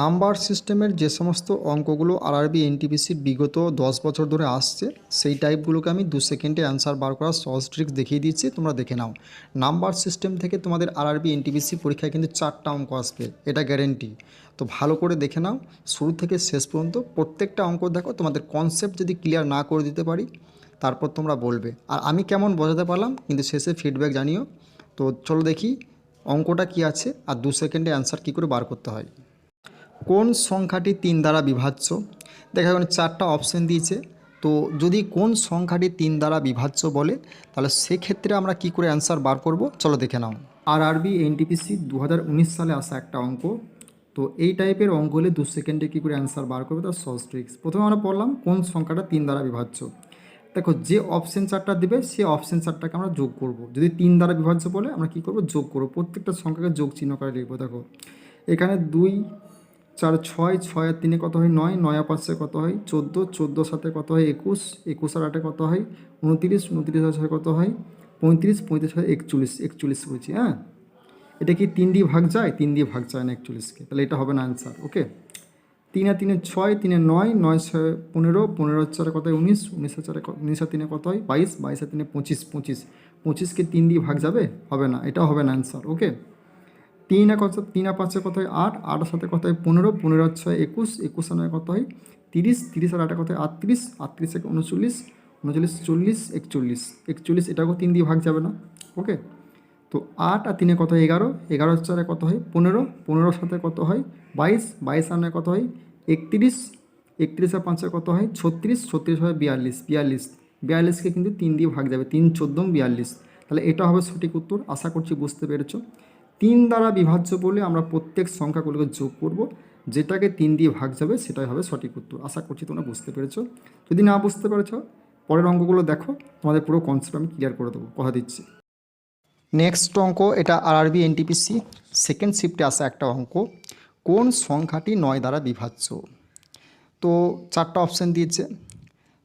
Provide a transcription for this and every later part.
Number সিস্টেমের যে সমস্ত অঙ্কগুলো আরআরবি এনটিপিসির বিগত দশ বছর ধরে আসছে, সেই টাইপগুলোকে আমি দু সেকেন্ডে অ্যান্সার বার করার সহজ ট্রিক্স দেখিয়ে দিচ্ছি, তোমরা দেখে নাও। নাম্বার সিস্টেম থেকে তোমাদের আরআরবি, এনটিপিসি পরীক্ষায় কিন্তু চারটা অঙ্ক আসবে, এটা গ্যারেন্টি তো ভালো করে দেখে নাও, শুরু থেকে শেষ পর্যন্ত প্রত্যেকটা অঙ্ক দেখো, তোমাদের কনসেপ্ট যদি ক্লিয়ার না করে দিতে পারি, তারপর তোমরা বলবে। আর আমি কেমন বোঝাতে পারলাম, কিন্তু শেষে ফিডব্যাক জানিও। তো চলো দেখি, অঙ্কটা কি আছে, আর দু সেকেন্ডে অ্যান্সার কী করে বার করতে হয়। কোন সংখ্যাটি তিন দ্বারা বিভাজ্য? দেখা এখানে চারটা অপশন দিয়েছে। তো যদি কোন সংখ্যাটি তিন দ্বারা বিভাজ্য বলে, তাহলে সেক্ষেত্রে আমরা কি করে অ্যান্সার বার করব? চলো দেখে নাও। আর আরবি এনটিপিসি দু হাজার উনিশ সালে আসা একটা অঙ্ক। তো এই টাইপের অঙ্ক হলে দু সেকেন্ডে কী করে অ্যান্সার বার করবে? তার সহজ ট্রিক্স প্রথমে আমরা পড়লাম কোন সংখ্যাটা তিন দ্বারা বিভাজ্য। দেখো যে অপশন চারটা দেবে সে অপশন চারটাকে আমরা যোগ করব। যদি তিন দ্বারা বিভাজ্য বলে, আমরা কি করব? যোগ করব। প্রত্যেকটা সংখ্যাকে যোগ চিহ্ন করে লিখব। দেখো, এখানে দুই চার ছয় ছয় আর তিনে কত হয়? নয়। নয় পাঁচে কত হয়? চোদ্দ। চোদ্দোর সাথে কত হয়? একুশ। একুশ আর আটে কত হয়? উনতিরিশ। উনতিরিশ আর ছয় কত হয়? পঁয়ত্রিশ। পঁয়ত্রিশ হয় একচল্লিশ। একচল্লিশ বলছি হ্যাঁ? এটা কি তিন দিয়ে ভাগ যায়? তিন দিয়ে ভাগ যায় না একচল্লিশকে। তাহলে এটা হবে না অ্যান্সার ওকে তিন আর তিনে ছয়, তিনে নয় নয় ছয় পনেরো পনেরো চারে কত হয়? উনিশ। উনিশের চারে উনিশ আর তিনে কত হয়? বাইশ। বাইশ আর তিনে পঁচিশ। পঁচিশ। পঁচিশকে তিন দিয়ে ভাগ যাবে? হবে না। এটা হবে না আনসার ওকে তিন আর কত তিন আর পাঁচে কত হয় আট আটের সাথে কত হয় পনেরো পনেরো ছয় একুশ একুশ আর কত হয় তিরিশ তিরিশ আর আটে কত হয় আটত্রিশ আটত্রিশ এক উনচল্লিশ উনচল্লিশ চল্লিশ, একচল্লিশ। একচল্লিশ এটাকেও তিন দিয়ে ভাগ যাবে না, ওকে? তো আট আর তিনে কত হয় এগারো এগারো চারে কত হয়? পনেরো পনেরোর সাথে কত হয়? বাইশ বাইশ আর নয় কত হয়? একত্রিশ একত্রিশ আর পাঁচে কত হয়? ছত্রিশ ছত্রিশ হয় বিয়াল্লিশ বিয়াল্লিশ। বিয়াল্লিশকে কিন্তু তিন দিয়ে ভাগ যাবে, তিন চোদ্দ বিয়াল্লিশ। তাহলে এটা হবে সঠিক উত্তর, আশা করছি বুঝতে পেরেছ। তিন দ্বারা বিভাজ্য বলে আমরা প্রত্যেক সংখ্যাগুলোকে যোগ করব, যেটাকে তিন দিয়ে ভাগ যাবে সেটাই হবে সঠিক উত্তর। আশা করছি তোমরা বুঝতে পেরেছ। যদি না বুঝতে পেরেছ, পরের অঙ্কগুলো দেখো, তোমাদের পুরো কনসেপ্ট আমি ক্লিয়ার করে দেবো। কথা দিচ্ছি। নেক্সট অঙ্ক, এটা আরআরবি এনটিপিসি সেকেন্ড শিফটে আসা একটা অঙ্ক, কোন সংখ্যাটি নয় দ্বারা বিভাজ্য? তো চারটা অপশান দিয়েছে।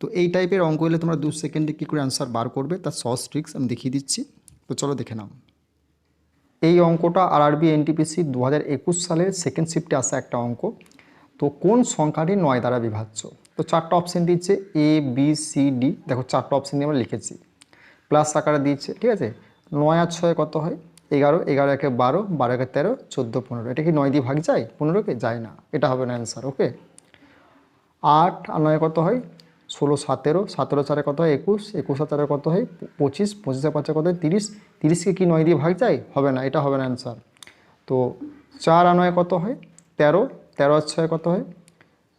তো এই টাইপের অঙ্ক হলে তোমরা দু সেকেন্ডে কী করে অ্যান্সার বার করবে, তার সহজ ট্রিক্স আমি দেখিয়ে দিচ্ছি। তো চলো দেখে নাও। এই অঙ্কটা আরআরবি এনটিপিসি দু হাজার একুশ সালের সেকেন্ড শিফটে আসা একটা অঙ্ক। তো কোন সংখ্যাটি নয় দ্বারা বিভাজ্য? তো চারটা অপশান দিচ্ছে এ বি সি ডি দেখো চারটা অপশান দিয়ে আমরা লিখেছি। প্লাস আকারে দিচ্ছে ঠিক আছে? নয় আর ছয় কত হয়? এগারো এগারো একে বারো বারো একে তেরো, চোদ্দ, পনেরো। এটা কি নয় দিয়ে ভাগ যায়? পনেরোকে যায় না। এটা হবে না অ্যান্সার ওকে আট আর নয় কত হয়? ষোলো সতেরো সতেরো চারে কত হয়? একুশ একুশ চারে কত হয়? পঁচিশ, পঁচিশে পাঁচে কত হয়? তিরিশ, তিরিশকে কি নয় দিয়ে ভাগ যায়? হবে না, এটা হবে না অ্যান্সার তো চার আর নয় কত হয়? তেরো তেরো আর ছয় কত হয়?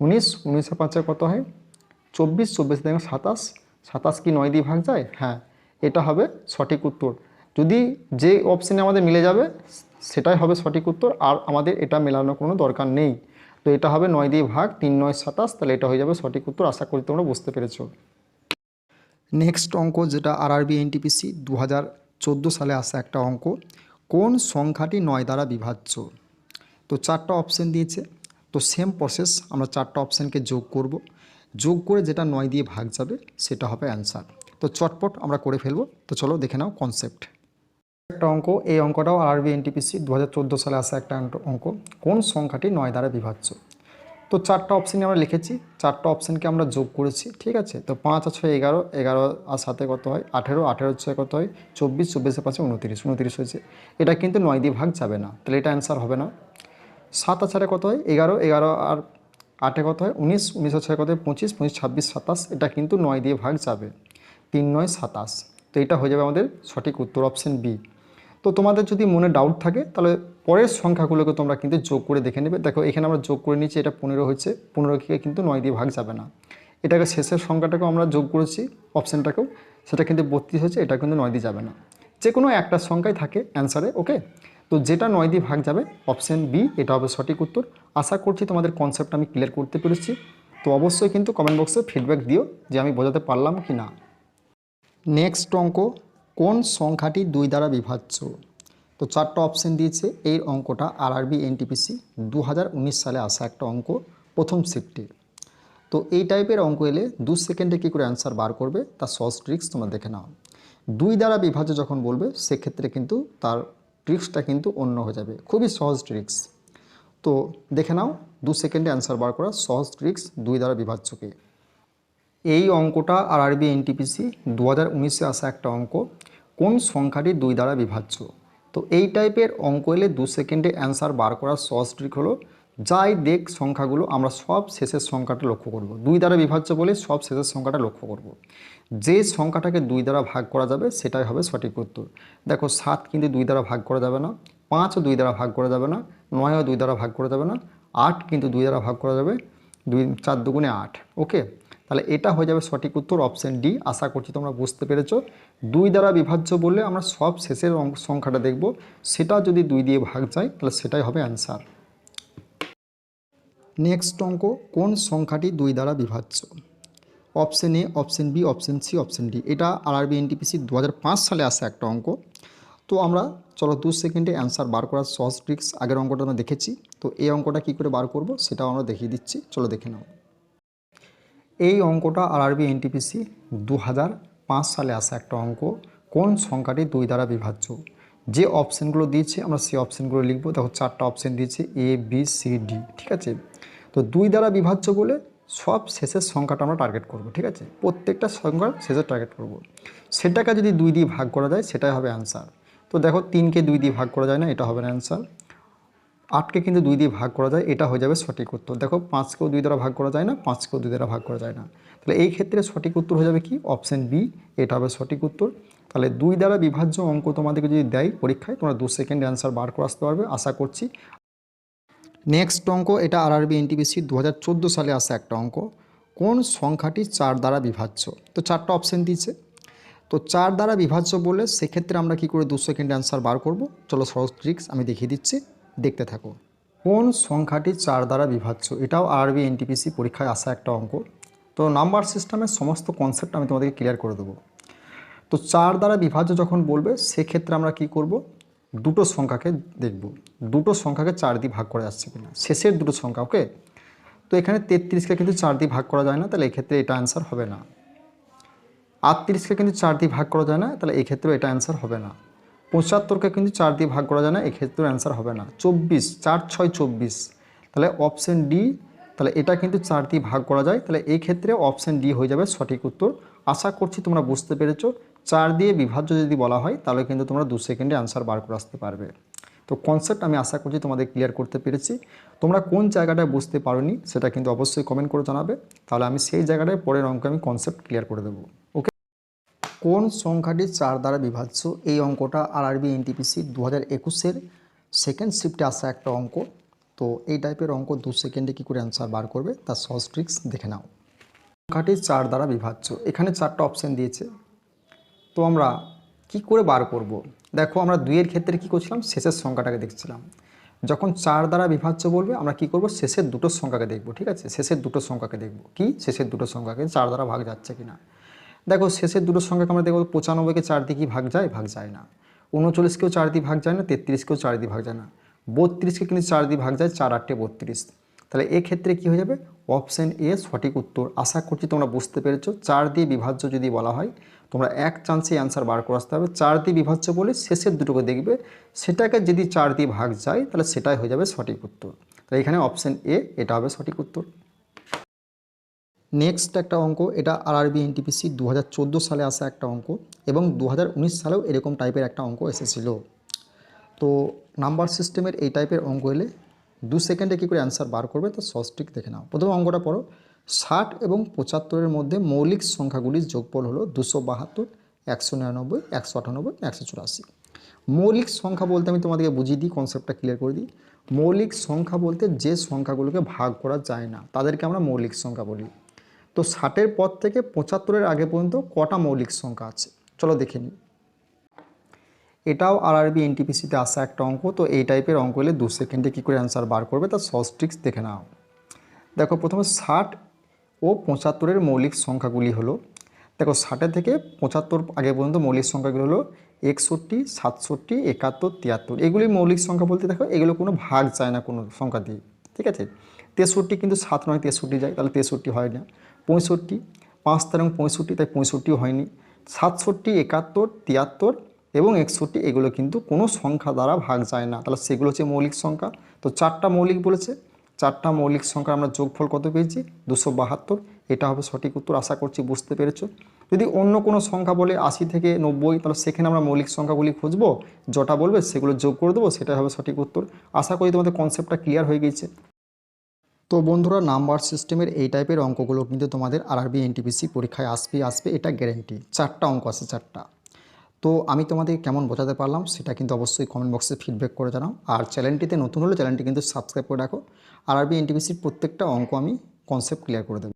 উনিশ, উনিশে পাঁচে কত হয়? চব্বিশ চব্বিশ দেখো সাতাশ সাতাশ কি নয় দিয়ে ভাগ যায়? হ্যাঁ এটা হবে সঠিক উত্তর। যদি যে অপশানে আমাদের মিলে যাবে, সেটাই হবে সঠিক উত্তর, আর আমাদের এটা মেলানোর কোনো দরকার নেই। তো এটা হবে নয় দিয়ে ভাগ, তিন নয় সাতাশ, তাহলে এটা হয়ে যাবে সঠিক উত্তর। আশা করি তোমরা বুঝতে পেরেছ। নেক্সট অঙ্ক যেটা আরআরবি এনটিপিসি দু চোদ্দ সালে আসা একটা অঙ্ক, কোন সংখ্যাটি নয় দ্বারা বিভাজ্য? তো চারটা অপশান দিয়েছে। তো সেম প্রসেস আমরা চারটা অপশানকে যোগ করব। যোগ করে যেটা নয় দিয়ে ভাগ যাবে, সেটা হবে অ্যান্সার তো চটপট আমরা করে ফেলব। তো চলো দেখে নাও কনসেপ্ট একটা অঙ্ক, এই অঙ্কটাও আরবি এনটিপিসি দু হাজার চোদ্দ সালে আসা একটা অঙ্ক- কোন সংখ্যাটি নয় দ্বারা বিভাজ্য? তো চারটা অপশানে আমরা লিখেছি, চারটা অপশানকে আমরা যোগ করেছি, ঠিক আছে? তো পাঁচ আর ছয় এগারো এগারো আর সাথে কত হয়? আঠেরো আঠেরো ছয় কত হয়? চব্বিশ, চব্বিশে পাঁচে উনতিরিশ উনতিরিশ হয়েছে। এটা কিন্তু নয় দিয়ে ভাগ যাবে না, তাহলে এটা অ্যান্সার হবে না। সাত আর চারে কত হয়? এগারো এগারো আর আটে কত হয়? উনিশ উনিশ আর ছয় কত হয়? পঁচিশ পঁচিশ, ছাব্বিশ, সাতাশ, এটা কিন্তু নয় দিয়ে ভাগ যাবে। তিন, নয়, সাতাশ। তো এটা হয়ে যাবে আমাদের সঠিক উত্তর অপশন বি তো তোমাদের যদি মনে ডাউট থাকে, তাহলে পরের সংখ্যাগুলোকে তোমরা কিন্তু যোগ করে দেখে নেবে। দেখো, এখানে আমরা যোগ করে নিচ্ছি এটা পনেরো হয়েছে। পনেরোকে কিন্তু নয় দিয়ে ভাগ যাবে না। এটাকে শেষের সংখ্যাটাকেও আমরা যোগ করেছি অপশানটাকেও সেটা কিন্তু বত্রিশ হয়েছে, এটা কিন্তু নয় দিয়ে যাবে না। যে কোনো একটা সংখ্যাই থাকে অ্যান্সারে ওকে তো যেটা নয় দিয়ে ভাগ যাবে অপশান বি এটা হবে সঠিক উত্তর। আশা করছি তোমাদের কনসেপ্ট আমি ক্লিয়ার করতে পেরেছি। তো অবশ্যই কিন্তু কমেন্ট বক্সে ফিডব্যাক দিও যে আমি বোঝাতে পারলাম কি না নেক্সট অঙ্ক কোন সংখ্যাটি দুই দ্বারা বিভাজ্য? তো চারটা অপশন দিয়েছে। এই অঙ্কটা আরআরবি এনটিপিসি দু হাজার উনিশ সালে আসা একটা অঙ্ক, প্রথম শিফটে তো এই টাইপের অঙ্ক এলে দু সেকেন্ডে কী করে অ্যান্সার বার করবে? তার সহজ ট্রিক্স তোমরা দেখে নাও। দুই দ্বারা বিভাজ্য যখন বলবে, সেক্ষেত্রে কিন্তু তার ট্রিক্সটা কিন্তু অন্য হয়ে যাবে। খুবই সহজ ট্রিক্স তো দেখে নাও, দু সেকেন্ডে অ্যান্সার বার করা সহজ ট্রিক্স দুই দ্বারা বিভাজ্যকে। এই অঙ্কটা আর আরবি এনটিপিসি দু হাজার উনিশে আসা একটা অঙ্ক। কোন সংখ্যাটি দুই দ্বারা বিভাজ্য? তো এই টাইপের অঙ্ক এলে দু সেকেন্ডে অ্যান্সার বার করার সহজ ট্রিক হলো, যাই দেখ সংখ্যাগুলো আমরা সব শেষের সংখ্যাটা লক্ষ্য করব। দুই দ্বারা বিভাজ্য বলে সব শেষের সংখ্যাটা লক্ষ্য করব। যে সংখ্যাটাকে দুই দ্বারা ভাগ করা যাবে, সেটাই হবে সঠিক উত্তর। দেখো, সাত কিন্তু দুই দ্বারা ভাগ করা যাবে না, পাঁচও দুই দ্বারা ভাগ করা যাবে না, নয়ও দুই দ্বারা ভাগ করা যাবে না, আট কিন্তু দুই দ্বারা ভাগ করা যাবে, দুই, চার দুগুণে আট ওকে তাহলে এটা হয়ে যাবে সঠিক উত্তর অপশন ডি আশা করছি তোমরা বুঝতে পেরেছ। দুই দ্বারা বিভাজ্য বললে আমরা সব শেষের সংখ্যাটা দেখব। সেটা যদি দুই দিয়ে ভাগ যায়, তাহলে সেটাই হবে অ্যান্সার নেক্সট অঙ্ক, কোন সংখ্যাটি দুই দ্বারা বিভাজ্য? Option A option B option C option D এটা আর আরআরবি এনটিপিসি দু সালে আসা একটা অঙ্ক। তো আমরা, চলো দু সেকেন্ডে অ্যান্সার বার করার সহজ ট্রিক্স আগের অঙ্কটা আমরা দেখেছি। তো এই অঙ্কটা কী করে বার করব, সেটাও আমরা দেখিয়ে দিচ্ছি। চলো দেখে নাও। এই অঙ্কটা আরআরবি এনটিপিসি দু হাজার পাঁচ সালে আসা একটা অঙ্ক। কোন সংখ্যাটি দুই দ্বারা বিভাজ্য? যে অপশানগুলো দিয়েছে, আমরা সেই অপশানগুলো লিখব। দেখো, চারটা অপশান দিয়েছে এ বি সি ডি ঠিক আছে? তো দুই দ্বারা বিভাজ্য বলে সব শেষের সংখ্যাটা আমরা টার্গেট করব, ঠিক আছে? প্রত্যেকটা সংখ্যার শেষের টার্গেট করব। সেটাকে যদি দুই দিয়ে ভাগ করা যায়, সেটাই হবে অ্যান্সার তো দেখো, তিনকে দুই দিয়ে ভাগ করা যায় না, এটা হবে না অ্যান্সার আটকে কিন্তু দুই দিয়ে ভাগ করা যায়, এটা হয়ে যাবে সঠিক উত্তর। দেখো, পাঁচকেও দুই দ্বারা ভাগ করা যায় না, পাঁচকেও দুই দ্বারা ভাগ করা যায় না। তাহলে এই ক্ষেত্রে সঠিক উত্তর হয়ে যাবে কি? অপশন বি এটা হবে সঠিক উত্তর। তাহলে দুই দ্বারা বিভাজ্য অঙ্ক তোমাদেরকে যদি দেয় পরীক্ষায়, তোমরা দু সেকেন্ড অ্যান্সার বার করে আসতে পারবে, আশা করছি। নেক্সট অঙ্ক, এটা আরআরবি এনটিপিসি দু হাজার চোদ্দ সালে আসা একটা অঙ্ক। কোন সংখ্যাটি চার দ্বারা বিভাজ্য? তো চারটা অপশন দিয়েছে। তো চার দ্বারা বিভাজ্য বলে সেক্ষেত্রে আমরা কি করে দু সেকেন্ড অ্যান্সার বার করব? চলো সহজ ট্রিক্স আমি দেখিয়ে দিচ্ছি। দেখতে থাকো। কোন সংখ্যাটি চার দ্বারা বিভাজ্য? এটাও আরবি এনটিপিসি পরীক্ষায় আসা একটা অঙ্ক। তো নাম্বার সিস্টেমের সমস্ত কনসেপ্ট আমি তোমাদেরকে ক্লিয়ার করে দেবো। তো চার দ্বারা বিভাজ্য যখন বলবে, সেক্ষেত্রে আমরা কি করব? দুটো সংখ্যাকে দেখব। দুটো সংখ্যাকে চার দিয়ে ভাগ করা যাচ্ছে কিনা? শেষের দুটো সংখ্যা, ওকে? তো এখানে তেত্রিশকে কিন্তু চার দিয়ে ভাগ করা যায় না, তাহলে এক্ষেত্রে এটা অ্যান্সার হবে না। আটত্রিশকে কিন্তু চার দিয়ে ভাগ করা যায় না, তাহলে এই ক্ষেত্রেও এটা অ্যান্সার হবে না। পঁচাত্তরকে কিন্তু চার দিয়ে ভাগ করা যায় না, এক্ষেত্রেও অ্যান্সার হবে না। চব্বিশ, চার, ছয়, চব্বিশ। তাহলে অপশন ডি তাহলে এটা কিন্তু চার দিয়ে ভাগ করা যায়। তাহলে এই ক্ষেত্রে অপশন ডি হয়ে যাবে সঠিক উত্তর। আশা করছি তোমরা বুঝতে পেরেছ। চার দিয়ে বিভাজ্য যদি বলা হয়, তাহলে কিন্তু তোমরা দু সেকেন্ডে অ্যান্সার বার করে আসতে পারবে। তো কনসেপ্ট আমি আশা করছি তোমাদের ক্লিয়ার করতে পেরেছি। তোমরা কোন জায়গাটায় বুঝতে পারোনি, সেটা কিন্তু অবশ্যই কমেন্ট করে জানাবে। তাহলে আমি সেই জায়গাটায় পরের অঙ্কে আমি কনসেপ্ট ক্লিয়ার করে দেবো। ওকে কোন সংখ্যাটি চার দ্বারা বিভাজ্য? এই অঙ্কটা আর আরআরবি এনটিপিসি দু হাজার একুশের সেকেন্ড শিফটে আসা একটা অঙ্ক। তো এই টাইপের অঙ্ক দু সেকেন্ডে কী করে অ্যান্সার বার করবে? তার সহজ ট্রিক্স দেখে নাও। সংখ্যাটি চার দ্বারা বিভাজ্য। এখানে চারটা অপশান দিয়েছে। তো আমরা কি করে বার করব। দেখো, আমরা দুইয়ের ক্ষেত্রে কি করছিলাম? শেষের সংখ্যাটাকে দেখছিলাম। যখন চার দ্বারা বিভাজ্য বলবে, আমরা কি করব? শেষের দুটো সংখ্যাকে দেখব, ঠিক আছে? শেষের দুটো সংখ্যাকে দেখব। কি? শেষের দুটো সংখ্যাকে চার দ্বারা ভাগ যাচ্ছে কিনা? দেখো শেষের দুটো সংখ্যাকে আমরা দেখব পঁচানব্বইকে চার ভাগ যায়? ভাগ যায় না। উনচল্লিশকেও চার দিয়ে ভাগ যায় না, তেত্রিশকেও চার দিয়ে ভাগ যায় না। বত্রিশকে কিন্তু চার দিয়ে ভাগ যায়, চার আটটে বত্রিশ। তাহলে এক্ষেত্রে কি হয়ে যাবে? অপশান এ সঠিক উত্তর। আশা করছি তোমরা বুঝতে পেরেছ। চার দিয়ে বিভাজ্য যদি বলা হয়, তোমরা এক চান্সে অ্যান্সার বার করে আসতে হবে। চার দিয়ে বিভাজ্য বলে শেষের দুটোকে দেখবে, সেটাকে যদি চার দিয়ে ভাগ যায়, তাহলে সেটাই হয়ে যাবে সঠিক উত্তর। তাহলে এখানে অপশন এ এটা হবে সঠিক উত্তর। নেক্সট একটা অঙ্ক, এটা আরআরবি এনটিপিসি দু হাজার চোদ্দ সালে আসা একটা অঙ্ক এবং দু হাজার উনিশ সালেও এরকম টাইপের একটা অঙ্ক এসেছিল। তো নাম্বার সিস্টেমের এই টাইপের অঙ্ক এলে দু সেকেন্ডে কী করে অ্যান্সার বার করবে তো সস্টিক দেখে নাও। প্রথম অঙ্কটা পড়ো। ষাট এবং পঁচাত্তরের মধ্যে মৌলিক সংখ্যাগুলির যোগফল হলো দুশো বাহাত্তর, একশো নিরানব্বই, একশো আটানব্বই, একশো চুরাশি। মৌলিক সংখ্যা বলতে আমি তোমাদেরকে বুঝিয়ে দিই কনসেপ্টটা ক্লিয়ার করে দিই। মৌলিক সংখ্যা বলতে যে সংখ্যাগুলোকে ভাগ করা যায় না, তাদেরকে আমরা মৌলিক সংখ্যা বলি। তো ষাটের পর থেকে পঁচাত্তরের আগে পর্যন্ত কটা মৌলিক সংখ্যা আছে? চলো দেখে নিই। এটাও আরআরবি এনটিপিসিতে আসা একটা অঙ্ক, তো এই টাইপের অঙ্ক হলে দু সেকেন্ডে কী করে অ্যান্সার বার করবে তার সহজ ট্রিক্স দেখে নাও। দেখো, প্রথমে ষাট ও পঁচাত্তরের মৌলিক সংখ্যাগুলি হলো, দেখো ষাটের থেকে পঁচাত্তর আগে পর্যন্ত মৌলিক সংখ্যাগুলো হলো একষট্টি, সাতষট্টি, একাত্তর, তিয়াত্তর। এগুলি মৌলিক সংখ্যা বলতে দেখো, এগুলো কোনো ভাগ চায় না কোনো সংখ্যা দিয়ে, ঠিক আছে? তেষট্টি কিন্তু সাত নয়, তেষট্টি যায়, তাহলে তেষট্টি হয় না। পঁয়ষট্টি, পাঁচ তেরো পঁয়ষট্টি, তাই পঁয়ষট্টিও হয়নি। সাতষট্টি, একাত্তর, তিয়াত্তর এবং একষট্টি, এগুলো কিন্তু কোনো সংখ্যা দ্বারা ভাগ যায় না। তাহলে সেগুলো হচ্ছে মৌলিক সংখ্যা। তো চারটা মৌলিক বলেছে। চারটা মৌলিক সংখ্যা আমরা যোগফল কত পেয়েছি? দুশো বাহাত্তর। এটা হবে সঠিক উত্তর, আশা করছি বুঝতে পেরেছ। যদি অন্য কোনো সংখ্যা বলে আশি থেকে নব্বই, তাহলে সেখানে আমরা মৌলিক সংখ্যাগুলি খুঁজবো। যটা বলবে সেগুলো যোগ করে দেবো, সেটাই হবে সঠিক উত্তর। আশা করি তোমাদের কনসেপ্টটা ক্লিয়ার হয়ে গেছে। তো বন্ধুরা, নাম্বার সিস্টেমের এই টাইপের অঙ্কগুলো কিন্তু তোমাদের আরআরবি, এনটিপিসি পরীক্ষায় আসবে আসবে, এটা গ্যারেন্টি চারটা অঙ্ক আছে, চারটা। তো আমি তোমাদের কেমন বোঝাতে পারলাম সেটা কিন্তু অবশ্যই কমেন্ট বক্সে ফিডব্যাক করে জানাও। আর চ্যানেলটিতে নতুন হলে চ্যানেলটি কিন্তু সাবস্ক্রাইব করে রাখো। আরআরবি, এনটিপিসির প্রত্যেকটা অঙ্ক আমি কনসেপ্ট ক্লিয়ার করে দেবো।